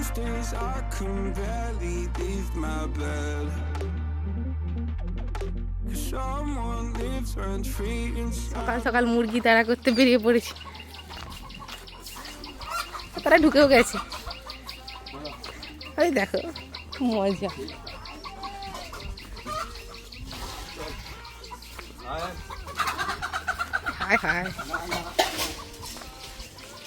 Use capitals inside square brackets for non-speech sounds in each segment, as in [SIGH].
Most days I can barely leave my bed. সকাল সকাল মুরগি তাড়া করতে বেরিয়ে পড়েছি তারা ঢুকেও গেছে ওই দেখো মজা হায় হায়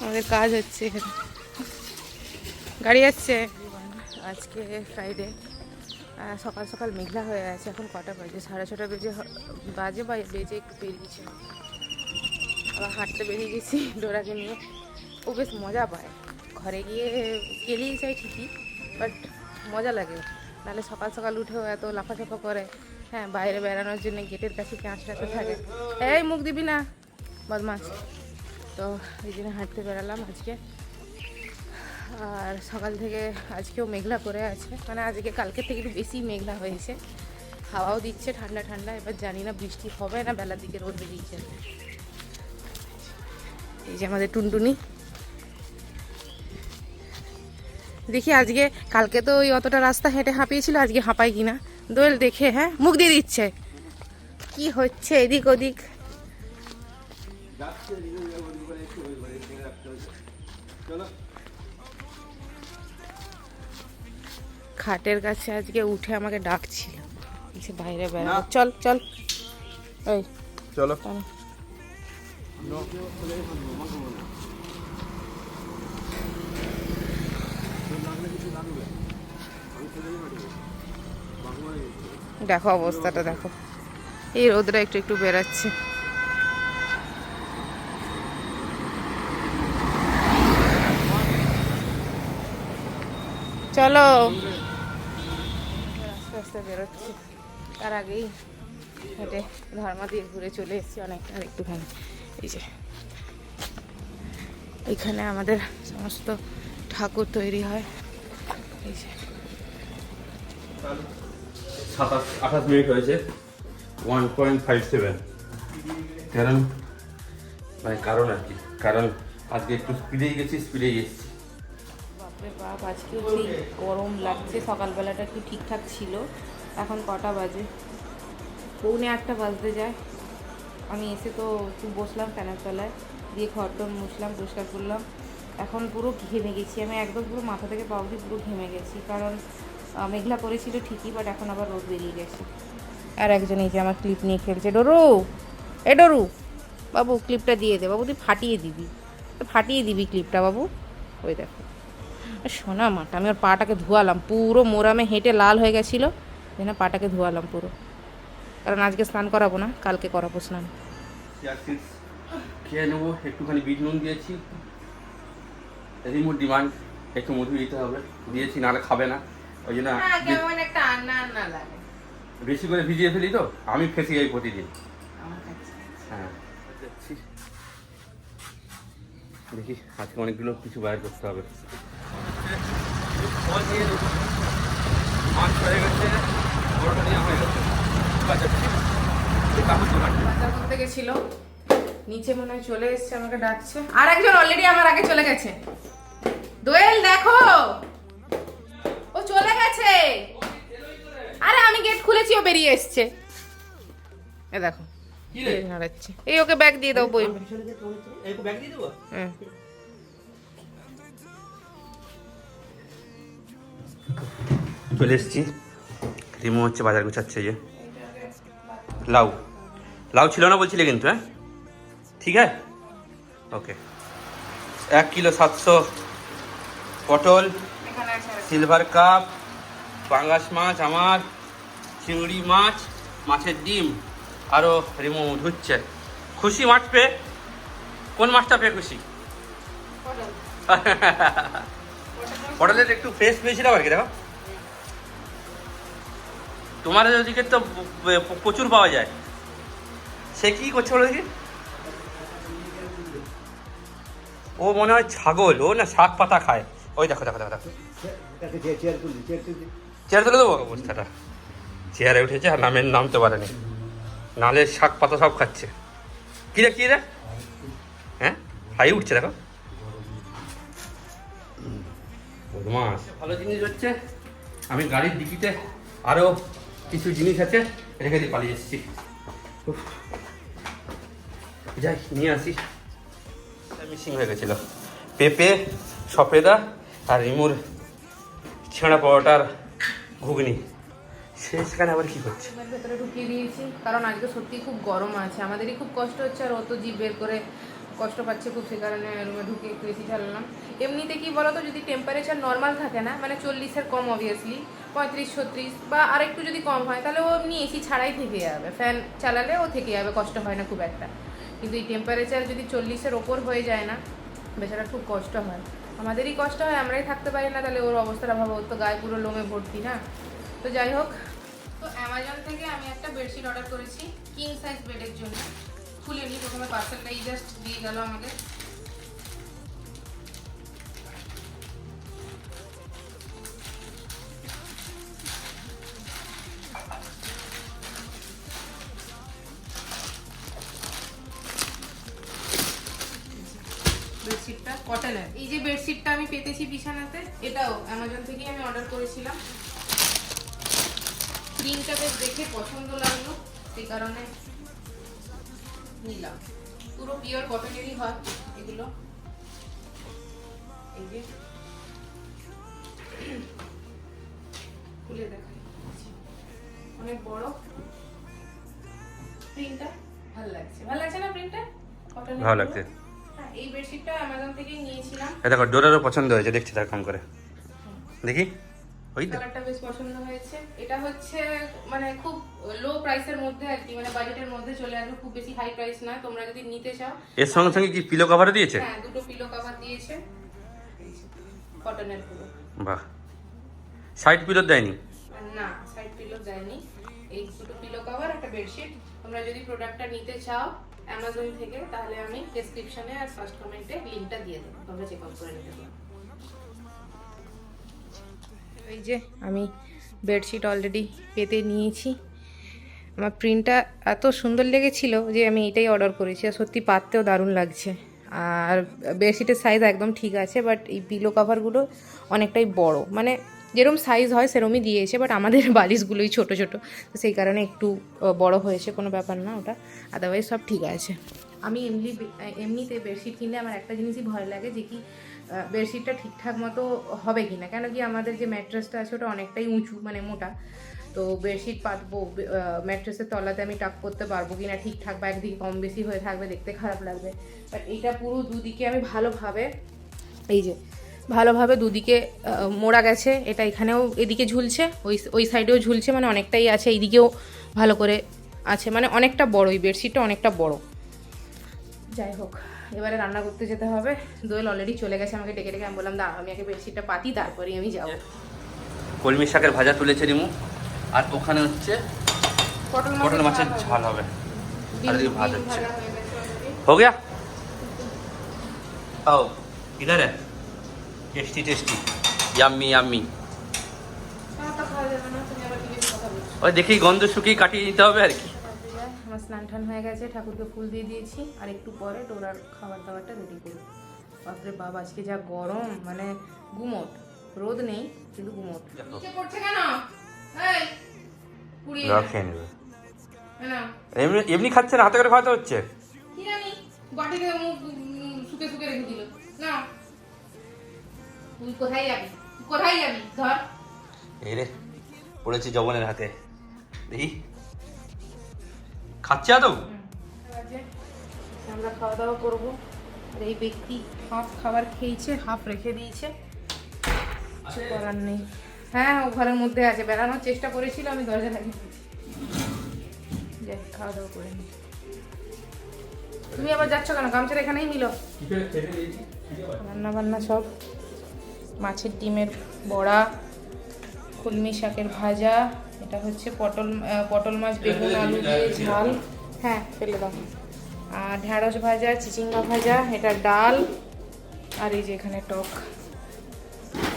আমাদের কাজ হচ্ছে এখানে গাড়ি আসছে। আজকে ফ্রাইডে সকাল সকাল মেঘলা হয়ে আছে, এখন কটা বাজে? সাড়ে ছটা বেজে বাজে বা বেজে একটু বেরিয়েছে আবার হাঁটতে বেরিয়ে গেছি [LAUGHS] ডোরাকে নিয়ে। ও বেশ মজা পায়। ঘরে গিয়ে গেলেই চাই ঠিকই বাট মজা লাগে। নাহলে সকাল সকাল উঠেও এত লাফাচাফা করে। হ্যাঁ বাইরে বেড়ানোর জন্য গেটের কাছে পেঁচড়াতে থাকে? এই মুখ দিবি না বদমাস তো এই জন্য হাঁটতে বেড়ালাম আজকে। আর সকাল থেকে আজকেও মেঘলা করে আছে। মানে আজকে কালকে থেকে একটু বেশি মেঘলা হয়েছে। হাওয়াও দিচ্ছে, ঠান্ডা ঠান্ডা। এবার জানি না বৃষ্টি হবে না, বেলার দিকে রোদ বেরিয়েছে। এই যে আমাদের টুনটুনি। দেখি আজকে, কালকে তো ওই অতটা রাস্তা হেঁটে হাঁপিয়েছিল, আজকে হাঁপাই কিনা। দোয়েল দেখে হ্যাঁ? মুখ দিয়ে দিচ্ছে। কি হচ্ছে এদিক ওদিক? খাটের কাছে আজকে উঠে আমাকে ডাকছিল। বলছে বাইরে বেড়াবো চল চল। এই চলো। দেখো অবস্থাটা দেখো। এই রোদটা একটু একটু বেরাচ্ছে। চলো। আস্তে আস্তে বেরোচ্ছি তার আগেই হেঁটে ধর্মা দিয়ে ঘুরে চলে এসেছি অনেকটা আর একটুখানি। এই যে। এখানে আমাদের সমস্ত ঠাকুর তৈরি হয়। এই যে। সাতাশ আঠাশ মিনিট হয়েছে। ওয়ান পয়েন্ট ফাইভ সেভেন কারণ মানে কারণ আর কি। কারণ আজকে একটু স্পিডেই গেছি স্পিডেই এসেছি বাপরে বাপ, আজকে ঠিক গরম লাগছে? সকালবেলাটা একটু ঠিকঠাক ছিল। এখন কটা বাজে? পৌনে আটটা বাজতে যায়। আমি এসে তো একটু বসলাম ফ্যানের তলায়, দিয়ে ঘর টর মুছলাম, পরিষ্কার করলাম। এখন পুরো ঘেমে গেছি। আমি একদম পুরো মাথা থেকে পা পুরো ঘেমে গেছি। কারণ মেঘলা করেছিল ঠিকই বাট এখন আবার রোদ বেরিয়ে গেছে। আর একজন এই যে আমার ক্লিপ নিয়ে খেলছে। ডরু! এ ডরু! বাবু ক্লিপটা দিয়ে দে। বাবু, তুই ফাটিয়ে দিবি। ফাটিয়ে দিবি ক্লিপটা বাবু। ওই দেখো। আর শোনা মাটা আমি ওর পাটাকে ধোয়ালাম পুরো মোরামে হেঁটে লাল হয়ে গেছিল যেন পাটাকে ধোয়ালাম পুরো। কারণ আজকে স্নান করাবো না কালকে করাবো স্নান। খেয়ে নেব একটুখানি বিট নুন দিয়েছি। রিমোট ডিমান্ড একটু মধু দিতে হবে। দিয়েছি নাহলে খাবে না। ওই জন্য বে- একটা আন্না আন্না লাগে। বেশি করে ভিজিয়ে ফেলি তো আমি ফেসে যাই প্রতিদিন। হ্যাঁ। দেখি আজকে অনেকগুলো কিছু বাইর করতে হবে। মাছ হয়ে গেছে বড়টা নেওয়া হয়ে গেছে বাজাচ্ছি বাজার করতে গেছিল। নিচে মনে হয় চলে এসছে আমাকে ডাকছে। আর একজন অলরেডি আমার আগে চলে গেছে। দোয়েল দেখো! ও চলে গেছে! আরে আমি গেট খুলেছি ও বেরিয়ে এসছে। এ দেখো এই নাড়াচ্ছে। এই ওকে ব্যাগ দিয়ে দাও বই। ব্যাগ দিয়ে দেবো? হ্যাঁ। চলে এসেছি। রিমো হচ্ছে বাজার গুছাচ্ছে যে। লাউ। লাউ ছিল না বলছিলে কিন্তু হ্যাঁ? ঠিক আছে? ওকে। এক কিলো সাতশো পটল সিলভার কাপ পাঙ্গাস মাছ আমার চিংড়ি মাছ মাছের ডিম। আরও রিমো ধুচ্ছে। খুশি মাছ পেয়ে? কোন মাছটা পেয়ে খুশি? [LAUGHS] পটলের একটু ফ্রেশ পেয়েছিলাম আর কি, দেখো। তোমার ওদিকে তো প্রচুর পাওয়া যায়। সে কি করছে বলো দেখি? ও মনে হয় ছাগল, ও না শাক পাতা খায়। ওই দেখো দেখো দেখো দেখো। চেয়ার তুলে দেবো? অবস্থাটা। চেয়ারে উঠেছে আর নামের নামতে পারেনি। নালে শাক পাতা সব খাচ্ছে। কি রে কি রে? হ্যাঁ? হাই উঠছে, দেখো। বদমাস। ভালো জিনিস হচ্ছে আমি গাড়ির ডিকিতে আরও কিছু জিনিস আছে রেখে দিয়ে পালিয়ে এসেছি। যাই নিয়ে আসি। মিসিং হয়ে গেছিল। পেঁপে সফেদা আর রিমুর ছেঁড়া পরোটার ঘুগনি। সেখানে আবার কি করছে ভেতরে ঢুকিয়ে দিয়েছি কারণ আজকে সত্যি খুব গরম আছে। আমাদেরই খুব কষ্ট হচ্ছে আর অত জিভ বের করে কষ্ট পাচ্ছে খুব সে কারণে রুমে ঢুকে একটু এসি চালালাম এমনিতে কি বলতো, যদি টেম্পারেচার নর্মাল থাকে না মানে চল্লিশের কম অবভিয়াসলি পঁয়ত্রিশ, ছত্রিশ বা আরেকটু যদি কম হয়, তাহলে ও এমনি এসি ছাড়াই থেকে যাবে। ফ্যান চালালে ও থেকে যাবে, কষ্ট হয় না খুব একটা। কিন্তু এই টেম্পারেচার যদি চল্লিশের ওপর হয়ে যায় না, বেচারা খুব কষ্ট হয়। আমাদেরই কষ্ট হয়, আমরাই থাকতে পারি না, তাহলে ওর অবস্থাটা ভাবো ওর তো গায়ে পুরো লোমে ভর্তি না। তো যাই হোক, তো অ্যামাজন থেকে আমি একটা বেডশিট অর্ডার করেছি কিং সাইজ বেডের জন্য। খুলে নিই প্রথমে পার্সেলটাই জাস্ট দিয়ে গেল আমাকে বেডশিটটা কটনের এই যে বেডশিটটা আমি পেতেছি বিছানাতে এটাও অ্যামাজন থেকেই আমি অর্ডার করেছিলাম। প্রিন্টটা বেশ দেখে পছন্দ লাগল সেই কারণে নিলাম। পুরো পিওর কটনেরই হয় এগুলো। এই যে। খুলে দেখাই। অনেক বড়। প্রিন্টটা ভালো লাগছে। ভালো লাগছে না প্রিন্টটা ভালো লাগছে। হ্যাঁ এই বেডশিটটা অ্যামাজন থেকেই নিয়েছিলাম। দেখো ডোরারও পছন্দ হয়েছে। দেখছি তার কম করে। দেখি। ওই তো কালারটা বেশ পছন্দ হয়েছে। এটা হচ্ছে মানে খুব লো প্রাইসের মধ্যে আর কি মানে বাজেটের মধ্যে চলে আসবে খুব বেশি হাই প্রাইস না তোমরা যদি নিতে চাও। এর সঙ্গে সঙ্গে কি পিলো কভারও দিয়েছে? হ্যাঁ দুটো পিলো কভার দিয়েছে। কটনের পুরো বাহ। সাইড পিলো দেয়নি? না সাইড পিলো দেয়নি। এই দুটো পিলো কভার একটা বেডশিট তোমরা যদি প্রোডাক্টটা নিতে চাও অ্যামাজন থেকে তাহলে আমি ডেসক্রিপশনে আর ফার্স্ট কমেন্টে লিংকটা দিয়ে দেবো। তোমরা চেক আউট করে নিতে পারো। এই যে আমি বেডশিট অলরেডি পেতে নিয়েছি। আমার প্রিন্টটা এত সুন্দর লেগেছিল যে আমি এটাই অর্ডার করেছি আর সত্যি পাততেও দারুণ লাগছে। আর বেডশিটের সাইজ একদম ঠিক আছে বাট এই পিলো কভারগুলো অনেকটাই বড়। মানে যেরকম সাইজ হয় সেরমই দিয়েছে বাট আমাদের [LAUGHS] বালিশগুলোই ছোট ছোট। তো সেই কারণে একটু বড় হয়েছে কোনো ব্যাপার না ওটা। আদারওয়াইজ সব ঠিক আছে। আমি এমনি, এমনিতে বেডশিট কিনলে আমার একটা জিনিসই ভয় লাগে যে কি বেডশিটটা ঠিকঠাক মতো হবে কি না কেন কি আমাদের যে ম্যাট্রেসটা আছে, ওটা অনেকটাই উঁচু মানে মোটা। তো বেডশিট পাতবো ম্যাট্রেসের তলাতে আমি টাক করতে পারব কি না ঠিকঠাক বা একদিকে কম বেশি হয়ে থাকবে, দেখতে খারাপ লাগবে। বাট এটা পুরো দুদিকে আমি ভালোভাবে, এই যে, ভালোভাবে দুদিকে মোড়া গেছে। এটা এখানেও এদিকে ঝুলছে, ওই ওই সাইডেও ঝুলছে মানে অনেকটাই আছে, এইদিকেও ভালো করে আছে। মানে অনেকটা বড়, এই বেডশিটটা অনেকটা বড়। যাই হোক। এবারে রান্না করতে যেতে হবে। দোয়েল অলরেডি চলে গেছে আমাকে ডেকে ডেকে। আমি বললাম দা আমি আগে বেডশিটটা পাতি তারপরেই আমি যাব। কলমি শাকের ভাজা তুলেছে রিমু। আর ওখানে হচ্ছে পটল মাছের ঝাল হবে। আর এদিকে ভাত হচ্ছে। হো গিয়া। ও ইধার টেস্টি টেস্টি। Yummy yummy. ওই দেখি গন্ধ শুকিয়ে কাটিয়ে নিতে হবে আর কি। স্নান টান হয়ে গেছে ঠাকুরকে ফুল দিয়ে দিয়েছি আর একটু পরে ডোরার খাবার দাবারটা রেডি করব বাপরে বাবা আজকে যা গরম মানে গুমট। রোদ নেই কিন্তু গুমট। পড়ছে কেন? এই না। খেয়ে এমনি। এমনি খাচ্ছে না হাতে করে খাওয়াতে হচ্ছে? কি জানি বাটিতে মুখ শুকে শুকে রেখে দিল। না। তুই কোথায় যাবি? কোথায় যাবি? ধর। এই রে পড়েছি জবনের হাতে। দেখি। খাচ্ছে আদৌ আমরা খাওয়া দাওয়া করব। এই ব্যক্তি হাফ খাবার খেয়েছে হাফ রেখে দিয়েছে। কিছু করার নেই। হ্যাঁ ও ঘরের মধ্যে আছে। বেড়ানোর চেষ্টা করেছিল আমি দরজা লাগিয়ে যাই খাওয়া দাওয়া করে নি তুমি আবার যাচ্ছ কেন? গামছার এখানেই মিলো। রান্না বান্না সব। মাছের ডিমের বড়া। কলমি শাকের ভাজা এটা হচ্ছে পটল পটল মাছ বেগুন আলু দিয়ে ঝাল। হ্যাঁ ফেলে দাও। আর ঢ্যাঁড়স ভাজা চিচিঙ্গা ভাজা এটা ডাল। আর এই যে এখানে টক।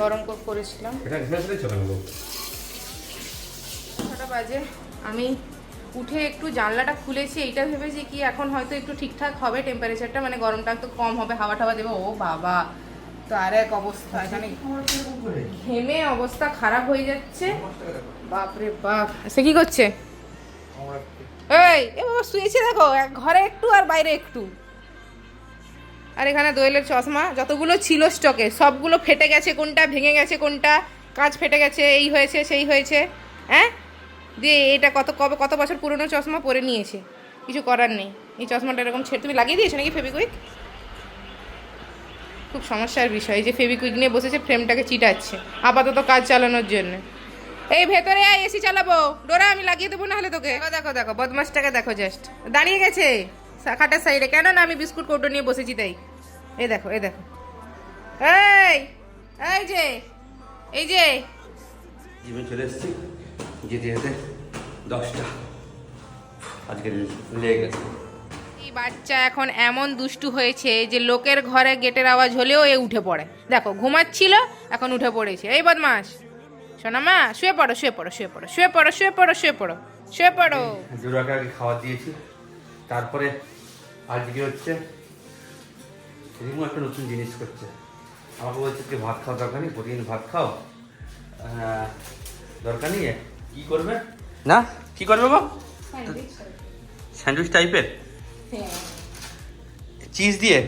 গরম করে করেছিলাম। ছটা বাজে। আমি উঠে একটু জানলাটা খুলেছি এইটা ভেবেছি কি এখন হয়তো একটু ঠিকঠাক হবে টেম্পারেচারটা মানে গরমটা একটু কম হবে হাওয়া টাওয়া দেবো। ও বাবা! তো আর এক অবস্থা এখানে ঘেমে অবস্থা খারাপ হয়ে যাচ্ছে। বাপরে বাপ। সে কি করছে? এই, এ বাবা, শুয়েছে দেখো ঘরে একটু আর বাইরে একটু। আর এখানে দোয়েলের চশমা, যতগুলো ছিল স্টকে, সবগুলো ফেটে গেছে কোনটা, ভেঙে গেছে কোনটা, কাঁচ ফেটে গেছে, এই হয়েছে, সেই হয়েছে হ্যাঁ? দিয়ে এটা কত, কবে, কত বছর পুরনো চশমা পরে নিয়েছে? কিছু করার নেই। এই চশমাটা এরকম ছেড়ে তুমি লাগিয়ে দিয়েছ নাকি ফেবিকুইক খুব সমস্যার বিষয়। এই যে ফেবিকুইক নিয়ে বসেছে ফ্রেমটাকে চিটাচ্ছে। আপাতত কাজ চালানোর জন্য। এই ভেতরে আয় এসি চালাবো। ডোরা আমি লাগিয়ে দেবো না হলে তোকে। দেখো দেখো দেখো বদমাসটাকে দেখো জাস্ট দাঁড়িয়ে গেছে। খাটের সাইডে। কেন না আমি বিস্কুট কৌটো নিয়ে বসেছি তাই। এই দেখো এই দেখো। এই এই যে এই যে। জিমে চলে এসেছি। যেতে যেতে দশটা। আজকে লেগে গেছে এই বাচ্চা এখন এমন দুষ্টু হয়েছে যে লোকের ঘরে গেটের আওয়াজ হলেও এ উঠে পড়ে। দেখো ঘুমাচ্ছিল এখন উঠে পড়েছে। এই বদমাস শোনা মা শুয়ে পড়ো শুয়ে পড়ো শুয়ে পড়ো শুয়ে পড়ো শুয়ে পড়ো শুয়ে পড়ো শুয়ে পড়ো। জোড়াকে আগে খাবার দিয়েছি। তারপরে আজকে হচ্ছে রিমু একটা নতুন জিনিস করছে। আমাকে বলছে কি ভাত খাওয়া দরকার নেই? প্রতিদিন ভাত খাও। দরকার নেই? কি করবে? না। কি করবে গো? স্যান্ডউইচ টাইপের चीज दिए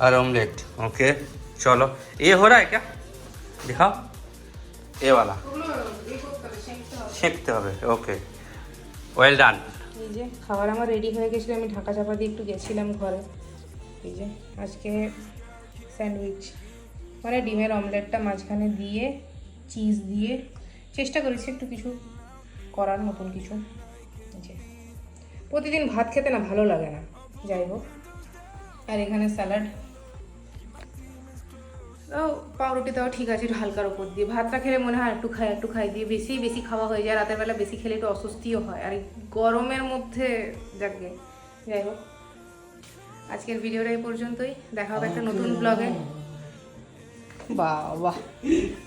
और ऑमलेट ओके चलो ये हो रहा है क्या दिखाओ ये वाला সেঁকতে হবে ওকে ওয়েল ডান এই যে খাবার আমার রেডি হয়ে গেছিলো আমি ঢাকা চাপা দিয়ে একটু গেছিলাম ঘরে এই যে আজকে স্যান্ডউইচ মানে ডিমের অমলেটটা মাঝখানে দিয়ে চিজ দিয়ে চেষ্টা করেছি একটু কিছু করার মতন কিছু এই যে প্রতিদিন ভাত খেতে না ভালো লাগে না। যাই হোক। আর এখানে স্যালাড। পাউরুটি দেওয়া ঠিক আছে, একটু হালকার উপর দিয়ে। ভাতটা খেলে মনে হয় একটু খাই একটু খাই দিয়ে বেশি বেশি খাওয়া হয়ে যায়। রাতের বেলা বেশি খেলে একটু অস্বস্তিও হয়। আর গরমের মধ্যে যাকে, যাই হোক। আজকের ভিডিওটা এই পর্যন্তই। দেখা হবে একটা নতুন ব্লগে বাহ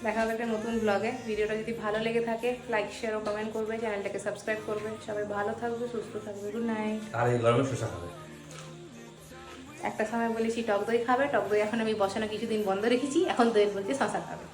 দেখা হবে একটা নতুন ব্লগে ভিডিওটা যদি ভালো লেগে থাকে লাইক শেয়ার ও কমেন্ট করবে চ্যানেলটাকে সাবস্ক্রাইব করবে। সবাই ভালো থাকবে সুস্থ থাকবে। গুড নাইট আর এই গরমে শসা খাবে। একটা সময় বলেছি টক দই খাবে। টক দই এখন আমি বসানো কিছুদিন বন্ধ রেখেছি এখন দইয়ের বলছি শশা খাবে।